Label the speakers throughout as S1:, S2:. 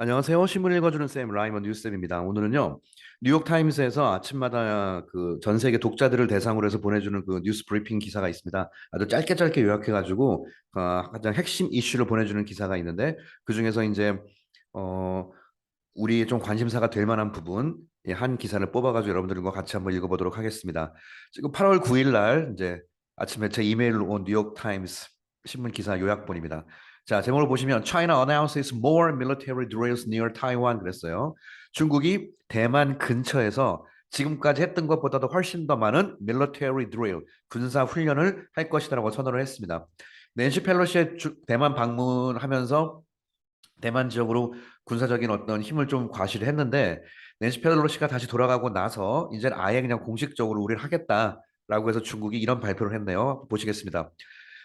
S1: 안녕하세요. 신문 읽어주는 쌤 라이먼 뉴쌤입니다. 오늘은요 뉴욕 타임스에서 아침마다 그 전 세계 독자들을 대상으로 해서 보내주는 그 뉴스 브리핑 기사가 있습니다. 아주 짧게 짧게 요약해가지고 어, 가장 핵심 이슈를 보내주는 기사가 있는데 그 중에서 이제 어 우리 좀 관심사가 될 만한 부분 예, 한 기사를 뽑아가지고 여러분들과 같이 한번 읽어보도록 하겠습니다. 지금 8월 9일 날 이제 아침에 제 이메일로 온 뉴욕 타임스 신문 기사 요약본입니다. 자, 제목을 보시면 China announces more military drills near Taiwan 그랬어요. 중국이 대만 근처에서 지금까지 했던 것보다도 훨씬 더 많은 military drill, 군사 훈련을 할 것이다라고 선언을 했습니다. 낸시 펠로시의 주- 대만 방문하면서 대만 지역으로 군사적인 어떤 힘을 좀 과시를 했는데 낸시 펠로시가 다시 돌아가고 나서 이제 아예 그냥 공식적으로 우리를 하겠다라고 해서 중국이 이런 발표를 했네요. 보시겠습니다.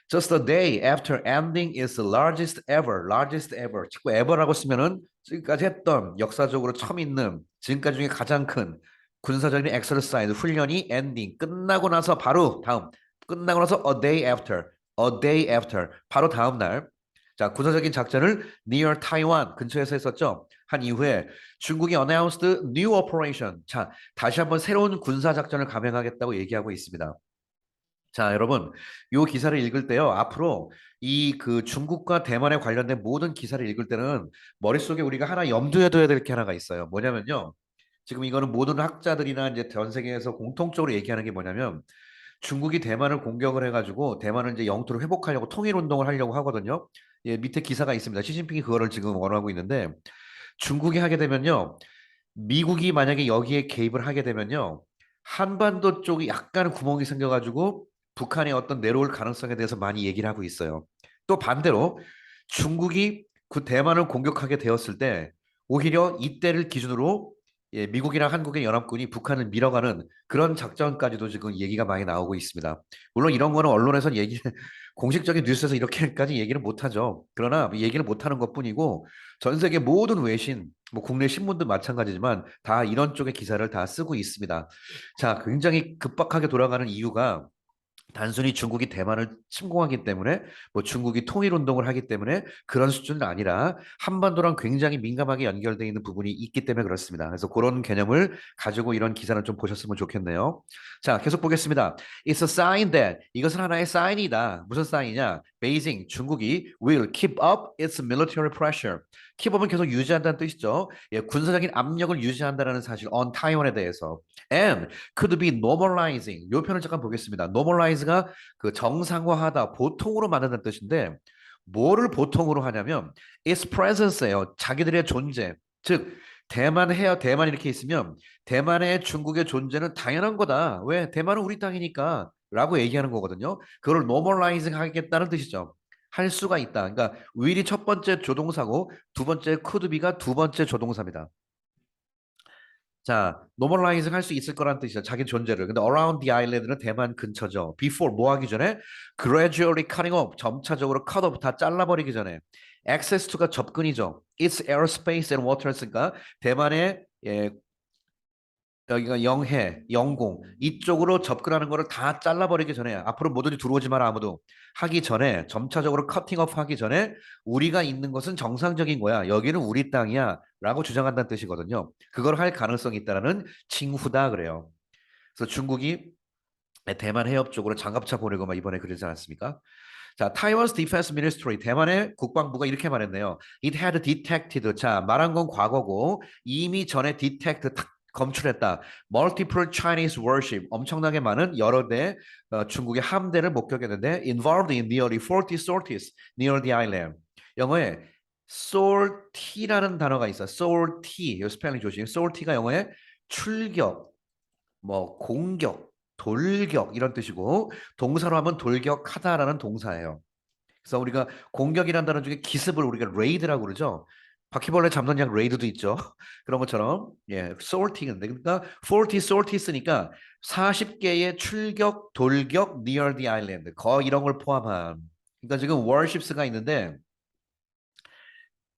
S1: Just a day after ending its largest ever, largest ever. 자꾸 ever라고 쓰면은 지금까지 했던 역사적으로 처음 있는 지금까지 중에 가장 큰 군사적인 exercise 훈련이 ending 끝나고 나서 바로 다음 끝나고 나서 a day after, a day after 바로 다음 날. 자 군사적인 작전을 near Taiwan 근처에서 했었죠. 한 이후에 중국이 announced new operation. 자 다시 한번 새로운 군사 작전을 감행하겠다고 얘기하고 있습니다. 자, 여러분, 이 기사를 읽을 때요, 앞으로 이 그 중국과 대만에 관련된 모든 기사를 읽을 때는 머릿속에 우리가 하나 염두에 둬야 될 게 하나가 있어요. 뭐냐면요. 지금 이거는 모든 학자들이나 이제 전 세계에서 공통적으로 얘기하는 게 뭐냐면 중국이 대만을 공격을 해가지고 대만을 이제 영토를 회복하려고 통일 운동을 하려고 하거든요. 예, 밑에 기사가 있습니다. 시진핑이 그거를 지금 원하고 있는데 중국이 하게 되면요. 미국이 만약에 여기에 개입을 하게 되면요. 한반도 쪽이 약간 구멍이 생겨가지고 북한의 어떤 내려올 가능성에 대해서 많이 얘기를 하고 있어요. 또 반대로 중국이 그 대만을 공격하게 되었을 때 오히려 이때를 기준으로 예, 미국이나 한국의 연합군이 북한을 밀어가는 그런 작전까지도 지금 얘기가 많이 나오고 있습니다. 물론 이런 거는 언론에서는 얘기 공식적인 뉴스에서 이렇게까지 얘기를 못 하죠. 그러나 얘기를 못 하는 것뿐이고 전 세계 모든 외신, 뭐 국내 신문도 마찬가지지만 다 이런 쪽의 기사를 다 쓰고 있습니다. 자, 굉장히 급박하게 돌아가는 이유가 단순히 중국이 대만을 침공하기 때문에 뭐 중국이 통일 운동을 하기 때문에 그런 수준은 아니라 한반도랑 굉장히 민감하게 연결되어 있는 부분이 있기 때문에 그렇습니다. 그래서 그런 개념을 가지고 이런 기사를 좀 보셨으면 좋겠네요. 자, 계속 보겠습니다. It's a sign that 이것은 하나의 사인이다. 무슨 사인이냐? 베이징 중국이 will keep up its military pressure. Keepup은 계속 유지한다는 뜻이죠. 예, 군사적인 압력을 유지한다는 사실 on 타이완에 대해서 and could be normalizing. 요 표현을 잠깐 보겠습니다. normalize가 그 정상화하다, 보통으로 만든다는 뜻인데 뭐를 보통으로 하냐면 its presence예요. 자기들의 존재. 즉 대만 해요. 대만 이렇게 있으면 대만의 중국의 존재는 당연한 거다. 왜? 대만은 우리 땅이니까. 라고 얘기하는 거거든요. 그걸 normalizing 하겠다는 뜻이죠. 할 수가 있다. 그러니까 will이 첫 번째 조동사고 두 번째 could be가 두 번째 조동사입니다. 자, normalizing 할 수 있을 거란 뜻이죠. 자기 존재를. 근데 around the island는 대만 근처죠. before 뭐 하기 전에 gradually cutting off 점차적으로 cut off 다 잘라버리기 전에 access to가 접근이죠. its airspace and waters니까 대만의 예, 여기가 영해, 영공 이쪽으로 접근하는 거를 다 잘라버리기 전에 앞으로 뭐든지 들어오지 마라 아무도 하기 전에 점차적으로 커팅업 하기 전에 우리가 있는 것은 정상적인 거야. 여기는 우리 땅이야. 라고 주장한다는 뜻이거든요. 그걸 할 가능성이 있다는 칭후다 그래요. 그래서 중국이 대만 해협 쪽으로 장갑차 보내고 막 이번에 그러지 않았습니까? 자, 타이완's Defense Ministry 대만의 국방부가 이렇게 말했네요. It had detected. 자, 말한 건 과거고 이미 전에 detect 탁 검출했다. Multiple Chinese warship 엄청나게 많은 여러 대 어, 중국의 함대를 목격했는데 involved in nearly 40 sorties near the island. 영어에 sortie라는 단어가 있어. sortie. 이 스펠링 조심. sortie가 영어에 출격, 뭐 공격, 돌격 이런 뜻이고 동사로 하면 돌격하다라는 동사예요. 그래서 우리가 공격이라는 단어 중에 기습을 우리가 레이드라고 그러죠. 바퀴벌레 잡는 약 레이드도 있죠. 그런 것처럼. 예, sorting인데 그러니까 40 sorties니까 40개의 출격, 돌격 near the island. 거 이런 걸 포함한. 그러니까 지금 warships가 있는데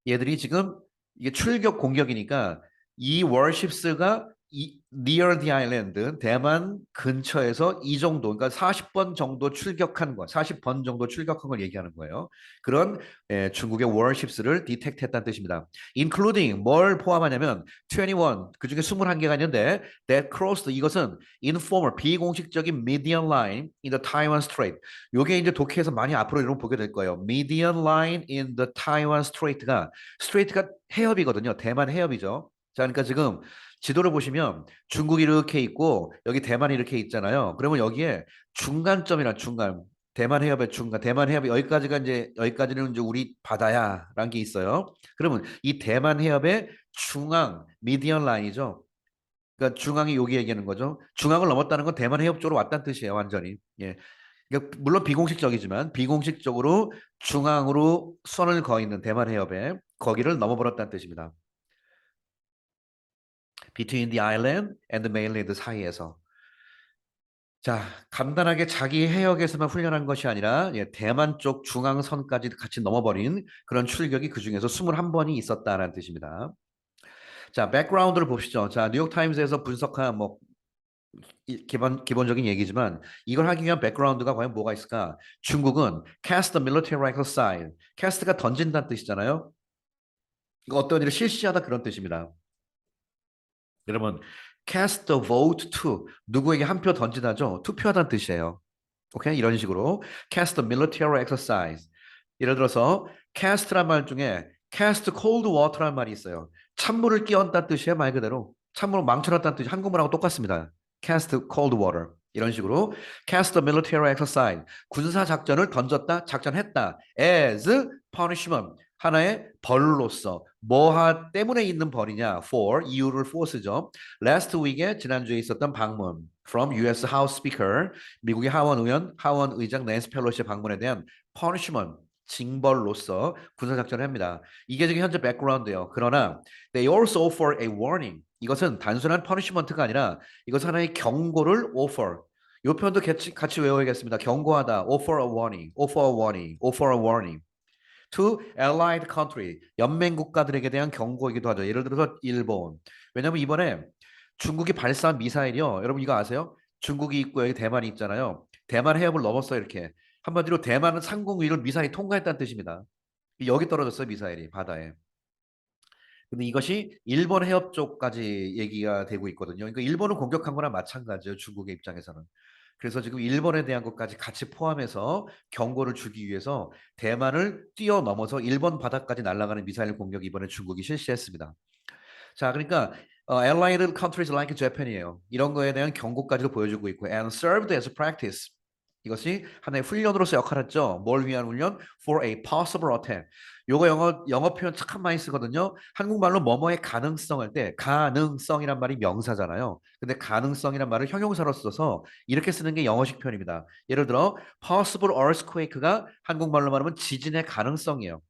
S1: 얘들이 지금 이게 출격 공격이니까 이 warships가 이, near the island, 대만 근처에서 이 정도, 그러니까 40번 정도 출격한 거, 40번 정도 출격한 걸 얘기하는 거예요. 그런 예, 중국의 warships를 detect했다는 뜻입니다. including 뭘 포함하냐면 21, 그 중에 21개가 있는데 that crossed 이것은 informal, 비공식적인 median line in the Taiwan Strait. 요게 이제 독해에서 많이 앞으로 이런 보게 될 거예요. median line in the Taiwan Strait가 straight가 해협이거든요. 대만 해협이죠. 자, 그러니까 지금 지도를 보시면 중국이 이렇게 있고 여기 대만이 이렇게 있잖아요. 그러면 여기에 중간점이란 중간 대만 해협의 중간 대만 해협이 여기까지가 이제 여기까지는 이제 우리 바다야라는 게 있어요. 그러면 이 대만 해협의 중앙 미디언 라인이죠. 그러니까 중앙이 여기 얘기하는 거죠. 중앙을 넘었다는 건 대만 해협 쪽으로 왔다는 뜻이에요, 완전히. 예. 그러니까 물론 비공식적이지만 비공식적으로 중앙으로 선을 그어 있는 대만 해협에 거기를 넘어버렸다는 뜻입니다. Between the island and the mainland 사이에서 자 간단하게 자기 해역에서만 훈련한 것이 아니라 예, 대만 쪽 중앙선까지 같이 넘어버린 그런 출격이 그 중에서 21번이 있었다는 뜻입니다. 자 백그라운드를 봅시죠. 자 뉴욕 타임스에서 분석한 뭐 이- 기본 기본적인 얘기지만 이걸 하기 위한 백그라운드가 과연 뭐가 있을까? 중국은 cast the military rifle side. cast가 던진다는 뜻이잖아요. 이거 어떤 일을 실시하다 그런 뜻입니다. 여러분, cast a vote to 누구에게 한 표 던지다죠. 투표하다는 뜻이에요. 오케이? 이런 식으로 cast a military exercise. 예를 들어서 cast란 말 중에 cast cold water란 말이 있어요. 찬물을 끼얹다는 뜻이에요, 말 그대로. 찬물을 망쳐놨다는 뜻이 한국말하고 똑같습니다. cast cold water. 이런 식으로 cast a military exercise. 군사 작전을 던졌다, 작전했다. as punishment. 하나의 벌로서 뭐하 때문에 있는 벌이냐 for 이유를 for쓰죠. last week에 지난주에 있었던 방문 from U.S. House Speaker 미국의 하원 의원 하원 의장 낸스 펠로시의 방문에 대한 punishment 징벌로서 군사 작전을 합니다. 이게 지금 현재 백그라운드예요. 그러나 they also offer a warning 이것은 단순한 punishment가 아니라 이것은 하나의 경고를 offer 이 표현도 같이, 같이 외워야겠습니다. 경고하다 offer a warning offer a warning offer a warning to allied country 연맹 국가들에게 대한 경고이기도 하죠. 예를 들어서 일본. 왜냐하면 이번에 중국이 발사한 미사일이요. 여러분 이거 아세요? 중국이 있고 여기 대만이 있잖아요. 대만 해협을 넘었어요 이렇게. 한마디로 대만은 상공 위를 미사일이 통과했다는 뜻입니다. 여기 떨어졌어요 미사일이 바다에. 근데 이것이 일본 해협 쪽까지 얘기가 되고 있거든요. 그러니까 일본을 공격한 거나 마찬가지예요. 중국의 입장에서는. 그래서 지금 일본에 대한 것까지 같이 포함해서 경고를 주기 위해서 대만을 뛰어넘어서 일본 바다까지 날아가는 미사일 공격 이번에 중국이 실시했습니다. 자, 그러니까 어, allied countries like Japan이에요. 이런 거에 대한 경고까지도 보여주고 있고 and served as practice. 이것이 하나의 훈련으로서 역할했죠. 뭘 위한 훈련? For a possible attack. 요거 영어 영어 표현 참 많이 쓰거든요. 한국말로 뭐뭐의 가능성 할 때 가능성이란 말이 명사잖아요. 근데 가능성이란 말을 형용사로 써서 이렇게 쓰는 게 영어식 표현입니다. 예를 들어 possible earthquake가 한국말로 말하면 지진의 가능성이에요.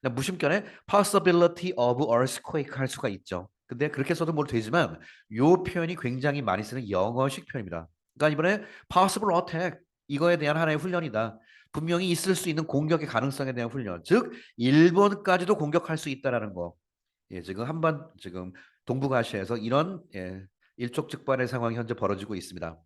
S1: 그러니까 무심결에 possibility of earthquake 할 수가 있죠. 근데 그렇게 써도 뭘 되지만 요 표현이 굉장히 많이 쓰는 영어식 표현입니다. 그러니까 이번에 possible attack 이거에 대한 하나의 훈련이다. 분명히 있을 수 있는 공격의 가능성에 대한 훈련. 즉 일본까지도 공격할 수 있다라는 거. 예, 지금 한반 지금 동북아시아에서 이런 예, 일촉즉발의 상황이 현재 벌어지고 있습니다.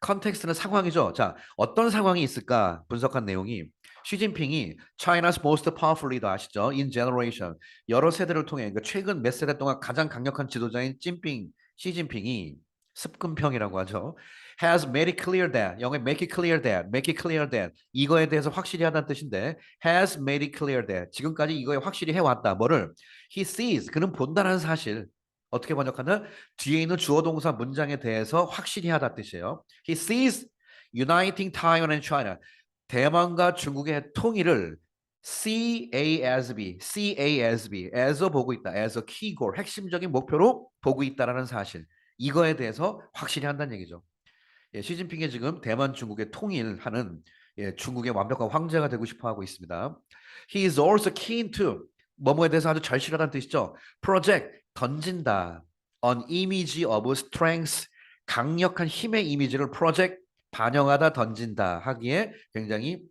S1: 컨텍스트는 상황이죠. 자, 어떤 상황이 있을까 분석한 내용이 시진핑이 China's most powerful leader 아시죠? In generation 여러 세대를 통해 그러니까 최근 몇 세대 동안 가장 강력한 지도자인 찐핑 시진핑이 습근평이라고 하죠. has made it clear that 영어에 make it clear that make it clear that 이거에 대해서 확실히 하다는 뜻인데 has made it clear that 지금까지 이거에 확실히 해왔다. 뭐를 he sees 그는 본다는 사실 어떻게 번역하나 뒤에 있는 주어 동사 문장에 대해서 확실히 하다 뜻이에요. He sees uniting Taiwan and China 대만과 중국의 통일을 CASB, CASB, as어 보고 있다. as a key goal, 핵심적인 목표로 보고 있다라는 사실. 이거에 대해서 확실히 한다는 얘기죠. 예, 시진핑이 지금 대만 중국의 통일하는 예, 중국의 완벽한 황제가 되고 싶어 하고 있습니다. He is also keen to 뭐뭐에 대해서 아주 절실하다는 뜻이죠. Project 던진다. An image of strength 강력한 힘의 이미지를 project 반영하다 던진다 하기에 굉장히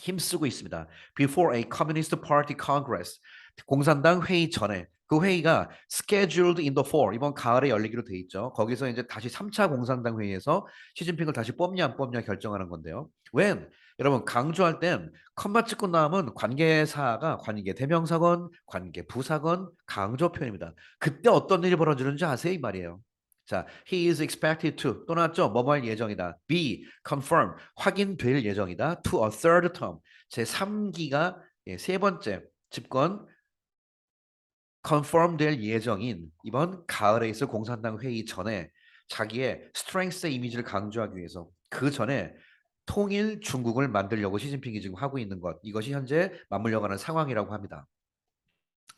S1: 힘쓰고 있습니다. Before a Communist Party Congress 공산당 회의 전에 그 회의가 scheduled in the fall 이번 가을에 열리기로 돼 있죠. 거기서 이제 다시 3차 공산당 회의에서 시진핑을 다시 뽑냐 안 뽑냐 결정하는 건데요. when 여러분 강조할 땐 컴마 찍고 나오면 관계사가 관계 대명사건, 관계 부사건 강조 표현입니다. 그때 어떤 일이 벌어지는지 아세요 이 말이에요. 자, he is expected to 또 나왔죠. 뭐뭐할 예정이다. be confirm 확인될 예정이다. to a third term 제 3기가 예, 세 번째 집권 confirm 될 예정인 이번 가을에 있을 공산당 회의 전에 자기의 strength의 이미지를 강조하기 위해서 그 전에 통일 중국을 만들려고 시진핑이 지금 하고 있는 것 이것이 현재 맞물려가는 상황이라고 합니다.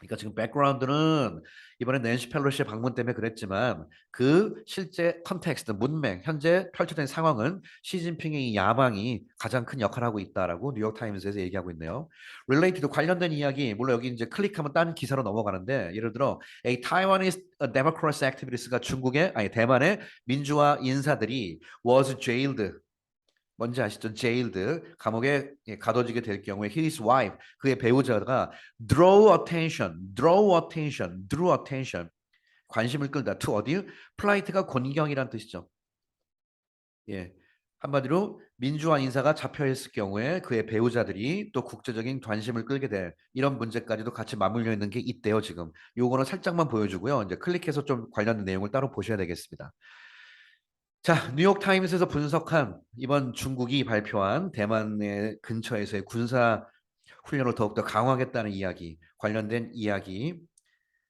S1: 그러니까 지금 백그라운드는 이번에 낸시 펠로시의 방문 때문에 그랬지만 그 실제 컨텍스트 문맥 현재 펼쳐진 상황은 시진핑의 이 야망이 가장 큰 역할을 하고 있다라고 뉴욕 타임스에서 얘기하고 있네요. related 관련된 이야기 물론 여기 이제 클릭하면 딴 기사로 넘어가는데 예를 들어 a Taiwanese democracy activist가 중국의 아니 대만의 민주화 인사들이 was jailed 뭔지 아시죠? jailed 감옥에 예, 가둬지게 될 경우에 his wife 그의 배우자가 draw attention, draw attention, draw attention 관심을 끌다 to 어디? 플라이트가 곤경이란 뜻이죠. 예. 한마디로 민주화 인사가 잡혀 있을 경우에 그의 배우자들이 또 국제적인 관심을 끌게 될 이런 문제까지도 같이 맞물려 있는 게 있대요, 지금. 요거는 살짝만 보여주고요. 이제 클릭해서 좀 관련된 내용을 따로 보셔야 되겠습니다. 자, 뉴욕 타임스에서 분석한 이번 중국이 발표한 대만의 근처에서의 군사 훈련을 더욱더 강화하겠다는 이야기, 관련된 이야기,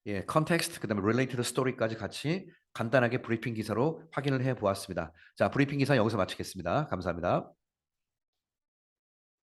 S1: 예, 컨텍스트, 그다음에 related story까지 같이 간단하게 브리핑 기사로 확인을 해 보았습니다. 자, 브리핑 기사 여기서 마치겠습니다. 감사합니다.